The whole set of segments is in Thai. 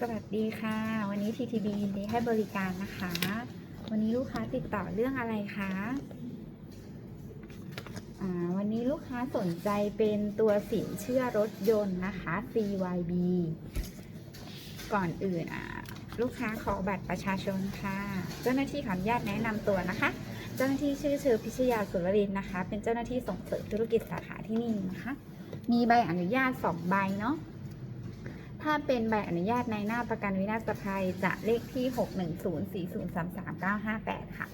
สวัสดีค่ะ วันนี้ TTB ยินดีให้บริการนะคะ วันนี้ลูกค้าติดต่อเรื่องอะไรคะอ่าวันนี้ลูกค้าสนใจเป็นตัวสินเชื่อรถยนต์นะคะ CYB ก่อนอื่นอะลูกค้าขอบัตรประชาชนค่ะ เจ้าหน้าที่ขออนุญาตแนะนำตัวนะคะ เจ้าหน้าที่ชื่อเชอพิชยาสุรรินทร์นะคะ เป็นเจ้าหน้าที่ส่งเสริมธุรกิจสาขาที่นี่นะคะ มีใบอนุญาตสองใบเนาะ ถ้าเป็นใบอนุญาตในหน้าประกันวินาศภัยจะเลขที่ 6 1 0 4 0 3 3 9 5 8ค่ะ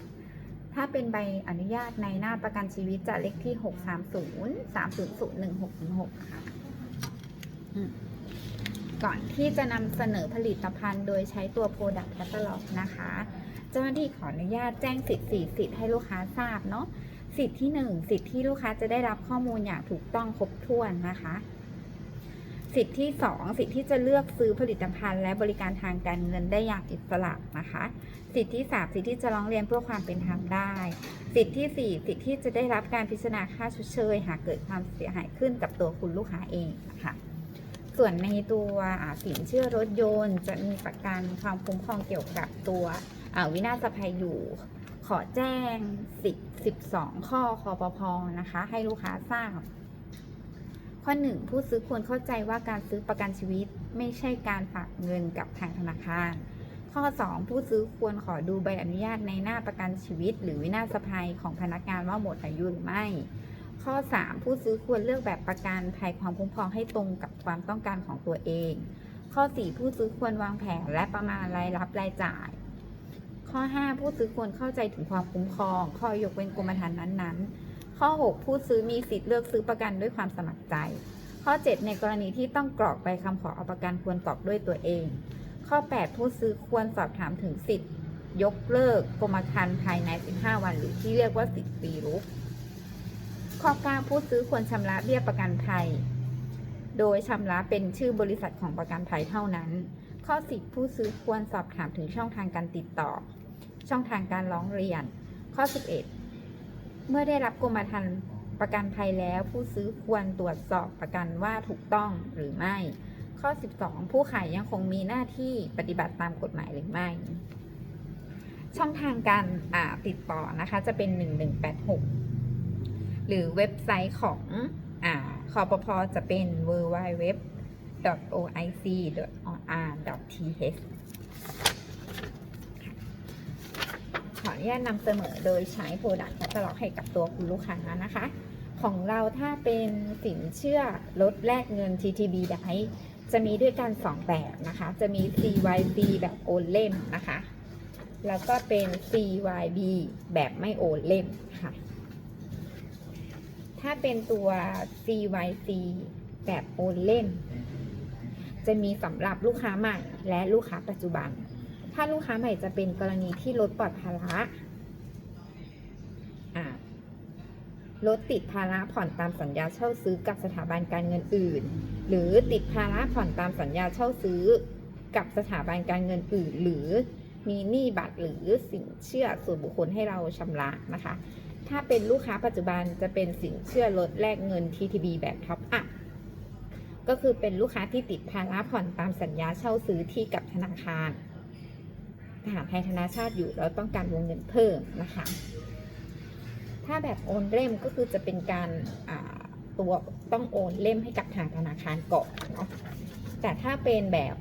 ถ้าเป็นใบอนุญาตในหน้าประกันชีวิตจะเลขที่ 630300166 ค่ะ ก่อนที่จะนำเสนอผลิตภัณฑ์โดยใช้ตัว Product Catalog นะคะ เจ้าหน้าที่ขออนุญาตแจ้งสิทธิ์สี่สิทธิ์ให้ลูกค้าทราบเนาะ สิทธิ์ที่หนึ่งสิทธิ์ที่ลูกค้าจะได้รับข้อมูลอย่างถูกต้องครบถ้วนนะคะ สิทธิที่ 2 สิทธิที่จะเลือกซื้อผลิตภัณฑ์ และบริการทางการเงินได้อย่างอิสระนะคะ สิทธิที่ 3 สิทธิที่จะร้องเรียนเพื่อความเป็นธรรมได้ สิทธิที่ 4 สิทธิที่จะได้รับการพิจารณาค่าชดเชย หากเกิดความเสียหายขึ้นกับตัวคุณลูกค้าเองนะคะส่วนในตัวสินเชื่อรถยนต์ จะมีประกันความคุ้มครองเกี่ยวกับตัววินาศภัยอยู่ ขอแจ้งสิทธิ12 ข้อคอปพนะคะ ให้ลูกค้าทราบ ข้อ 1 ผู้ซื้อควรเข้าใจว่าการซื้อประกันชีวิตไม่ใช่การฝากเงินกับทางธนาคาร ข้อ 2 ผู้ซื้อควรขอดูใบอนุญาตในหน้าประกันชีวิต หรือวินาศภัยของพนักงานว่าหมดอายุหรือไม่ ข้อ 3 ผู้ซื้อควรเลือกแบบประกันภัยความคุ้มครองให้ตรงกับความต้องการของตัวเอง ข้อ 4 ผู้ซื้อควรวางแผนและประมาณรายรับรายจ่าย ข้อ 5 ผู้ซื้อควรเข้าใจถึงความคุ้มครอง ข้อยกเว้นกรมธรรม์นั้นๆ ข้อ 6 ผู้ซื้อมีสิทธิ์เลือกซื้อประกันด้วยความสมัครใจ ข้อ 7 ในกรณีที่ต้องกรอกใบคำขอเอาประกันควรกรอกด้วยตัวเอง ข้อ 8 ผู้ซื้อควรสอบถามถึงสิทธิ์ ยกเลิกกรมธรรม์ภายใน 15 วัน หรือที่เรียกว่าสิทธิ์ปีรุกข้อ 9 ผู้ซื้อควรชำระเบี้ยประกันภัย โดยชำระเป็นชื่อบริษัทของประกันภัยเท่านั้น ข้อ 10 ผู้ซื้อควรสอบถามถึงช่องทางการติดต่อ ช่องทางการร้องเรียน ข้อ 11 เมื่อได้รับกรมธรรม์ประกันภัยแล้วผู้ซื้อควรตรวจสอบประกันว่าถูกต้องหรือไม่ ข้อ 12 ผู้ขายยังคงมีหน้าที่ปฏิบัติตามกฎหมายหรือไม่ ช่องทางการติดต่อนะคะจะเป็น 1186 หรือเว็บไซต์ของอคอปพจะเป็น w w w oic or th นุญาตนำเสนอโดยใช้โปรดักต์แคตตาล็อกให้กับตัวคุณลูกค้านะคะ ของเราถ้าเป็นสินเชื่อลดแลกเงิน TTB ได้จะมีด้วยกัน 2 แบบนะคะ จะมี CYB แบบโอนเล่มนะคะ แล้วก็เป็น CYB แบบไม่โอนเล่มค่ะ ถ้าเป็นตัว CYC แบบโอนเล่ม จะมีสำหรับลูกค้าใหม่และลูกค้าปัจจุบัน ถ้าลูกค้าใหม่จะเป็นกรณีที่ลดปลอดภาระอ่าลดติดภาระผ่อนตามสัญญาเช่าซื้อกับสถาบันการเงินอื่น หรือติดภาระผ่อนตามสัญญาเช่าซื้อ กับสถาบันการเงินอื่น หรือมีหนี้บัตรหรือสินเชื่อส่วนบุคคลให้เราชำระนะคะ ถ้าเป็นลูกค้าปัจจุบันจะเป็นสินเชื่อลดแลกเงิน TTB แบบท็อปอัพก็คือเป็นลูกค้าที่ติดภาระผ่อนตามสัญญาเช่าซื้อที่กับธนาคาร ทหารไทยธนาชาติอยู่แล้วต้องการวงเงินเพิ่มนะคะ ถ้าแบบโอนเล่มก็คือจะเป็นการตัวต้องโอนเล่มให้กับทางธนาคารก่อนเนาะแต่ถ้าเป็นแบบ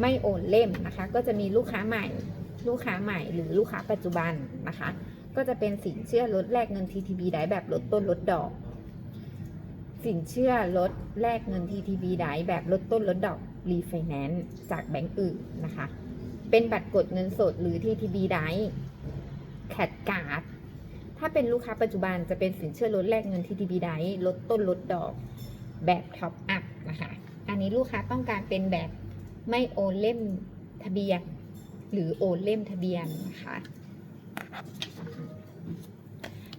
ไม่โอนเล่มนะคะ ก็จะมีลูกค้าใหม่ ลูกค้าใหม่หรือลูกค้าปัจจุบันนะคะ ก็จะเป็นสินเชื่อลดแลกเงิน TTB ได้แบบลดต้นลดดอก สินเชื่อลดแลกเงิน TTB ได้แบบลดต้นลดดอกรีไฟแนนซ์จากแบงก์อื่นนะคะ เป็นบัตรกดเงินสดหรือ TTB ได้แคดการ์ดถ้าเป็นลูกค้าปัจจุบันจะเป็นสินเชื่อลดแลกเงิน TTB ได้ลดต้นลดดอกแบบท็อปอัพนะคะ อันนี้ลูกค้าต้องการเป็นแบบไม่โอนเล่มทะเบียน หรือโอนเล่มทะเบียนนะคะ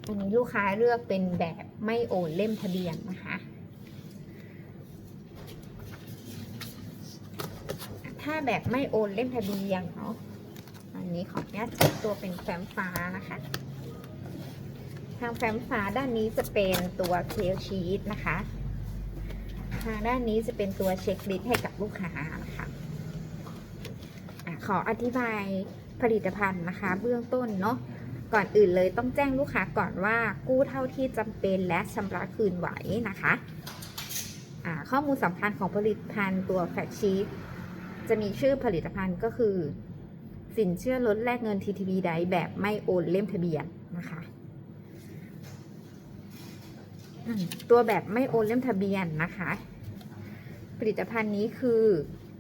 อันนี้ลูกค้าเลือกเป็นแบบไม่โอนเล่มทะเบียนนะคะ ถ้าแบบไม่โอนเล่มทะเบียนเนาะอันนี้ขออนุญาตจัดตัวเป็นแฟ้มฟ้านะคะ ทางแฟ้มฟ้าด้านนี้จะเป็นตัวเคลชีตนะคะ ทางด้านนี้จะเป็นตัวเช็คลิสต์ให้กับลูกค้านะคะขออธิบายผลิตภัณฑ์นะคะ เบื้องต้นเนาะก่อนอื่นเลยต้องแจ้งลูกค้าก่อนว่ากู้เท่าที่จำเป็นและชำระคืนไหวนะคะข้อมูลสำคัญของผลิตภัณฑ์ตัวแฟกชีต จะมีชื่อผลิตภัณฑ์ก็คือ สินเชื่อลดแลกเงิน TTB ไดแบบไม่โอนเล่มทะเบียนนะคะตัวแบบไม่โอนเล่มทะเบียนนะคะ ผลิตภัณฑ์นี้คือ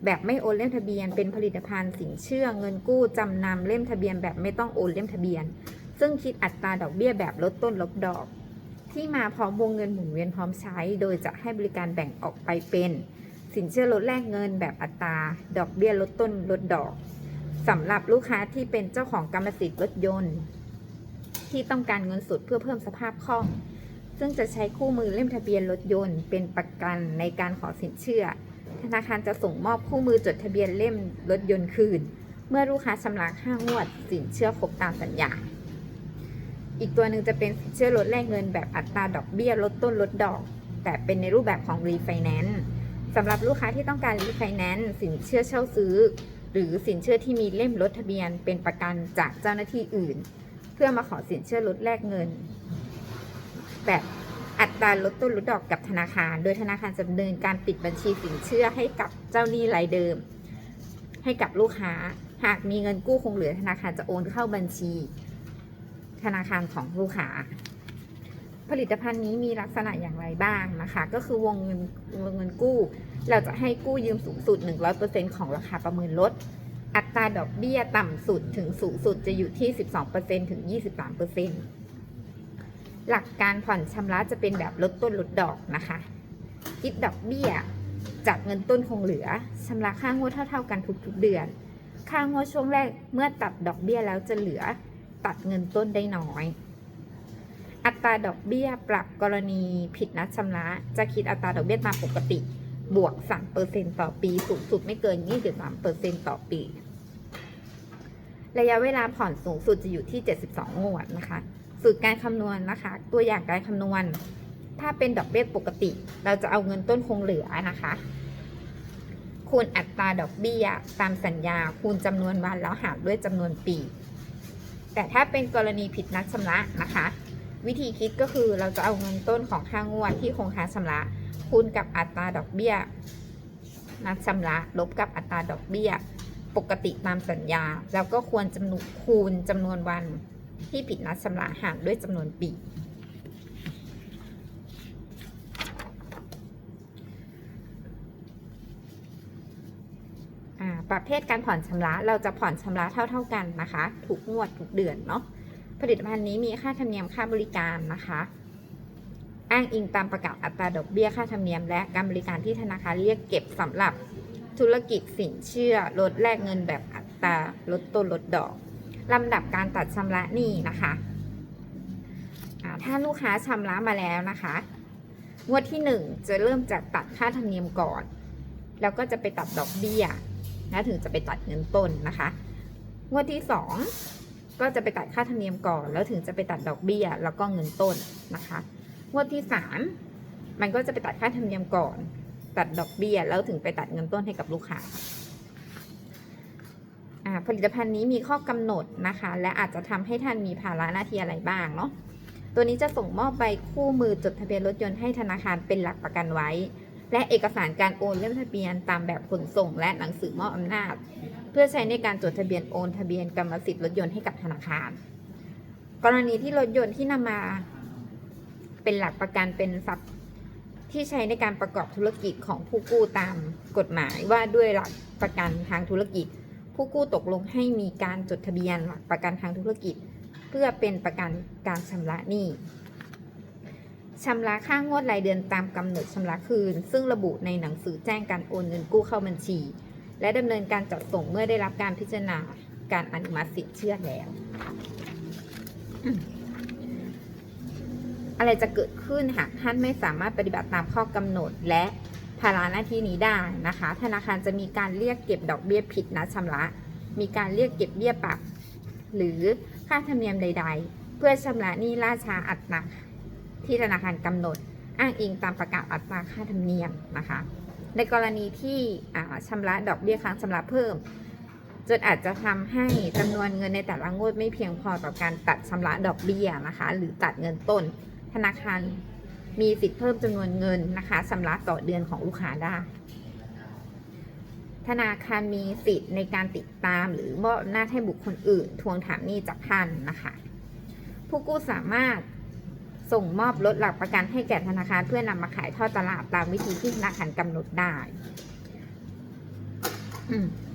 แบบไม่โอนเล่มทะเบียน เป็นผลิตภัณฑ์สินเชื่อเงินกู้จำนำเล่มทะเบียนแบบไม่ต้องโอนเล่มทะเบียน ซึ่งคิดอัตราดอกเบี้ยแบบลดต้นลดดอก ที่มาพร้อมวงเงินหมุนเวียนพร้อมใช้ โดยจะให้บริการแบ่งออกไปเป็น สินเชื่อลดแลกเงินแบบอัตรา ดอกเบี้ยลดต้นลดดอกสำหรับลูกค้าที่เป็นเจ้าของกรรมสิทธิ์รถยนต์ ที่ต้องการเงินสดเพื่อเพิ่มสภาพคล่อง ซึ่งจะใช้คู่มือเล่มทะเบียนรถยนต์ เป็นประกันในการขอสินเชื่อ ธนาคารจะส่งมอบคู่มือจดทะเบียนเล่มรถยนต์คืน เมื่อลูกค้าชำระค่างวด สินเชื่อครบตามสัญญา อีกตัวหนึ่งจะเป็นสินเชื่อลดแลกเงินแบบอัตราดอกเบี้ยลดต้นลดดอก แต่เป็นในรูปแบบของรีไฟแนนซ์ สำหรับลูกค้าที่ต้องการรีไฟแนนซ์สินเชื่อเช่าซื้อ หรือสินเชื่อที่มีเล่มรถทะเบียน เป็นประกันจากเจ้าหน้าที่อื่น เพื่อมาขอสินเชื่อลดแลกเงิน แบบอัตราลดต้นลดดอกกับธนาคาร โดยธนาคารจะดำเนินการปิดบัญชีสินเชื่อให้กับเจ้าหนี้รายเดิม ให้กับลูกค้าหากมีเงินกู้คงเหลือธนาคารจะโอนเข้าบัญชี ธนาคารของลูกค้า ผลิตภัณฑ์นี้มีลักษณะอย่างไรบ้างนะคะ ก็คือวงเงินวงเงินกู้ เราจะให้กู้ยืมสูงสุด 100%ของราคาประเมินลด อัตราดอกเบี้ยต่ำสุดถึงสูงสุดจะอยู่ที่ 12%ถึง 23%หลักการผ่อนชำระจะเป็นแบบลดต้นลดดอกนะคะคิดดอกเบี้ยจากเงินต้นคงเหลือชำระค่างวดเท่า ๆ กันทุกๆเดือน ค่างวดช่วงแรกเมื่อตัดดอกเบี้ยแล้วจะเหลือตัดเงินต้นได้น้อย อัตราดอกเบี้ยปรับกรณีผิดนัดชำระ จะคิดอัตราดอกเบี้ยตามปกติ บวก 3%ต่อปี สูงสุดไม่เกิน 23%ต่อปี ระยะเวลาผ่อนสูงสุดจะอยู่ที่ 72 งวดนะคะ สูตรการคำนวณนะคะ ตัวอย่างการคำนวณ ถ้าเป็นดอกเบี้ยปกติ เราจะเอาเงินต้นคงเหลือนะคะ คูณอัตราดอกเบี้ยตามสัญญา คูณจำนวนวันแล้วหารด้วยจำนวนปี แต่ถ้าเป็นกรณีผิดนัดชำระนะคะ วิธีคิดก็คือเราจะเอาเงินต้นของค่างวดที่คงค้างชำระคูณกับอัตราดอกเบี้ย นัดชำระลบกับอัตราดอกเบี้ย ปกติตามสัญญา แล้วก็ควรจำนวนคูณจำนวนวันที่ผิดนัดชำระหารด้วยจำนวนปีอ่าประเภทการผ่อนชำระเราจะผ่อนชำระเท่า ๆกันนะคะ ทุกงวดทุกเดือนเนาะ ผลิตภัณฑ์นี้มีค่าธรรมเนียมค่าบริการนะคะ อ้างอิงตามประกาศอัตราดอกเบี้ยค่าธรรมเนียม และการบริการที่ธนาคารเรียกเก็บสำหรับธุรกิจสินเชื่อลดแลกเงินแบบอัตราลดต้นลดดอกลำดับการตัดชำระหนี้นะคะถ้าลูกค้าชำระมาแล้วนะคะ งวดที่ 1 จะเริ่มจากตัดค่าธรรมเนียมก่อน แล้วก็จะไปตัดดอกเบี้ย แล้วถึงจะไปตัดเงินต้นนะคะ งวดที่ 2 ก็จะไปตัดค่าธรรมเนียมก่อน แล้วถึงจะไปตัดดอกเบี้ย แล้วก็เงินต้นนะคะงวดที่3มันก็จะไปตัดค่าธรรมเนียมก่อน ตัดดอกเบี้ย แล้วถึงไปตัดเงินต้นให้กับลูกค้าอ่าผลิตภัณฑ์นี้มีข้อกำหนดนะคะ และอาจจะทำให้ท่านมีภาระหน้าที่อะไรบ้างเนาะตัวนี้จะส่งมอบใบคู่มือจดทะเบียนรถยนต์ให้ธนาคารเป็นหลักประกันไว้ และเอกสารการโอนเล่มทะเบียนตามแบบขนส่ง และหนังสือมอบอำนาจ เพื่อใช้ในการจดทะเบียนโอนทะเบียนกรรมสิทธิ์รถยนต์ให้กับธนาคาร กรณีที่รถยนต์ที่นำมา เป็นหลักประกันเป็นทรัพย์ที่ใช้ในการประกอบธุรกิจของผู้กู้ตามกฎหมายว่าด้วยหลักประกันทางธุรกิจ ผู้กู้ตกลงให้มีการจดทะเบียนหลักประกันทางธุรกิจ เพื่อเป็นประกันการชำระหนี้ชำระค่างวดรายเดือนตามกำหนดชำระคืน ซึ่งระบุในหนังสือแจ้งการโอนเงินกู้เข้าบัญชี และดำเนินการจัดส่งเมื่อได้รับการพิจารณาการอนุมัติสินเชื่อแล้ว อะไรจะเกิดขึ้นหากท่านไม่สามารถปฏิบัติตามข้อกำหนดและภาระหน้าที่นี้ได้นะคะ ธนาคารจะมีการเรียกเก็บดอกเบี้ยผิดนัดชำระ มีการเรียกเก็บเบี้ยปรับ หรือค่าธรรมเนียมใด ๆ เพื่อชำระหนี้ล่าช้าอัตราที่ธนาคารกำหนด อ้างอิงตามประกาศอัตราค่าธรรมเนียมนะคะ ในกรณีที่อ่าชำระดอกเบี้ยค้างชำระเพิ่ม จนอาจจะทำให้จำนวนเงินในแต่ละงวดไม่เพียงพอต่อการตัดชำระดอกเบี้ยนะคะ หรือตัดเงินต้น ธนาคารมีสิทธิ์เพิ่มจำนวนเงินนะคะชำระต่อเดือนของลูกค้าได้ ธนาคารมีสิทธิ์ในการติดตามหรือมอบอำนาจให้บุคคลอื่น ทวงถามหนี้จากท่านนะคะ ผู้กู้สามารถ ส่งมอบรถหลักประกันให้แก่ธนาคาร เพื่อนำมาขายทอดตลาดตามวิธีที่ธนาคารกำหนดได้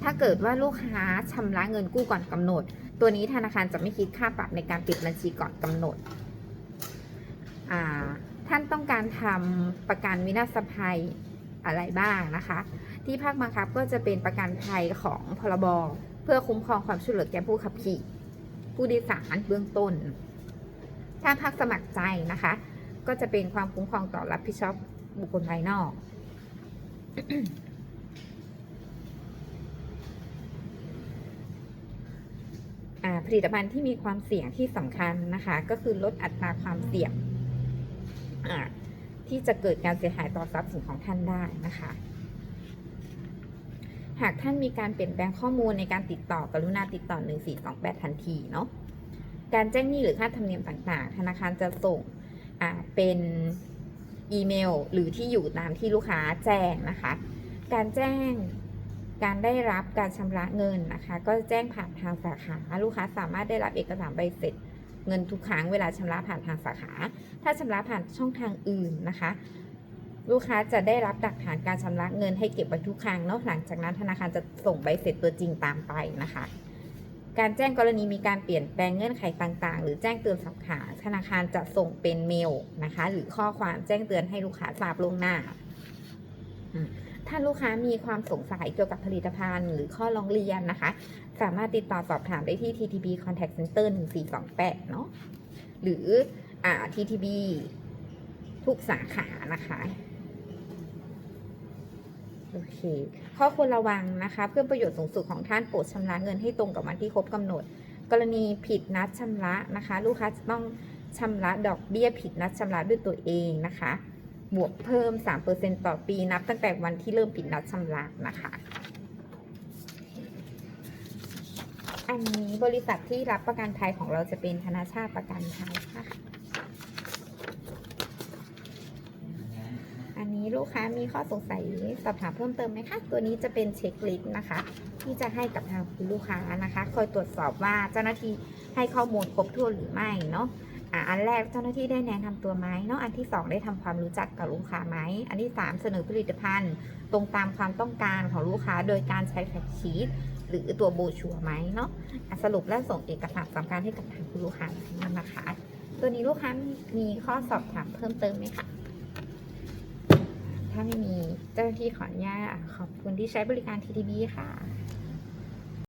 ถ้าเกิดว่าลูกค้าชำระเงินกู้ก่อนกำหนด ตัวนี้ธนาคารจะไม่คิดค่าปรับในการปิดบัญชีก่อนกำหนด ท่านต้องการทำประกันวินาศภัยอะไรบ้างนะคะ ที่ภาคบังคับก็จะเป็นประกันภัยของพรบ เพื่อคุ้มครองความช่วยเหลือแก่ผู้ขับขี่ ผู้โดยสารเบื้องต้น ถ้าภาคสมัครใจนะคะ ก็จะเป็นความคุ้มครองต่อรับผิดชอบบุคคลภายนอกอ่าผลิตภัณฑ์ที่มีความเสี่ยงที่สำคัญนะคะ ก็คือลดอัตราความเสี่ยงอ่าที่จะเกิดการเสียหายต่อทรัพย์สินของท่านได้นะคะ หากท่านมีการเปลี่ยนแปลงข้อมูลในการติดต่อกรุณาติดต่อ 1428 ทันทีเนาะ การแจ้งหนี้หรือค่าธรรมเนียมต่างๆ ธนาคารจะส่งเป็นอีเมลหรือที่อยู่ตามที่ลูกค้าแจ้งนะคะ การแจ้งการได้รับการชำระเงินนะคะ ก็แจ้งผ่านทางสาขาลูกค้าสามารถได้รับเอกสารใบเสร็จเงินทุกครั้งเวลาชำระผ่านทางสาขา ถ้าชำระผ่านช่องทางอื่นนะคะ ลูกค้าจะได้รับหลักฐานการชำระเงินให้เก็บไว้ทุกครั้งเนาะหลังจากนั้นธนาคารจะส่งใบเสร็จตัวจริงตามไปนะคะ การแจ้งกรณีมีการเปลี่ยนแปลงเงื่อนไขต่างๆ หรือแจ้งเตือนสาขาธนาคารจะส่งเป็นเมลนะคะ หรือข้อความแจ้งเตือนให้ลูกค้าทราบล่วงหน้า ถ้าลูกค้ามีความสงสัยเกี่ยวกับผลิตภัณฑ์หรือข้อร้องเรียนนะคะ สามารถติดต่อสอบถามได้ที่ TTB Contact Center 1428 เนาะหรืออ TTB ทุกสาขานะคะ โอเค ข้อควรระวังนะคะ เพื่อประโยชน์สูงสุดของท่านโปรดชำระเงินให้ตรงกับวันที่ครบกำหนด กรณีผิดนัดชำระนะคะ ลูกค้าจะต้องชำระดอกเบี้ยผิดนัดชำระด้วยตัวเองนะคะ บวกเพิ่ม 3%ต่อปีนับตั้งแต่วันที่เริ่มผิดนัดชำระนะคะ อันนี้บริษัทที่รับประกันภัยของเราจะเป็นธนาชาติประกันภัยค่ะอัน นี้ลูกค้ามีข้อสงสัยสอบถามเพิ่มเติมไหมคะ ตัวนี้จะเป็นเช็คลิสต์นะคะ ที่จะให้กับทางคุณลูกค้านะคะ คอยตรวจสอบว่าเจ้าหน้าที่ให้ข้อมูลครบถ้วนหรือไม่เนาะอันแรกเจ้าหน้าที่ได้แนะนำตัวไหมเนาะอันที่สองได้ทำความรู้จักกับลูกค้าไหมอันที่สามเสนอผลิตภัณฑ์ ตรงตามความต้องการของลูกค้าโดยการใช้แฟกชีตหรือตัวโบชัวไหมเนาะสรุปและส่งเอกสารสำคัญให้กับทางคุณลูกค้านั่นนะคะ ตัวนี้ลูกค้ามีข้อสอบถามเพิ่มเติมไหมคะ ถ้าไม่มีเจ้าหน้าที่ขออนุญาตขอบคุณที่ใช้บริการ TTB ค่ะ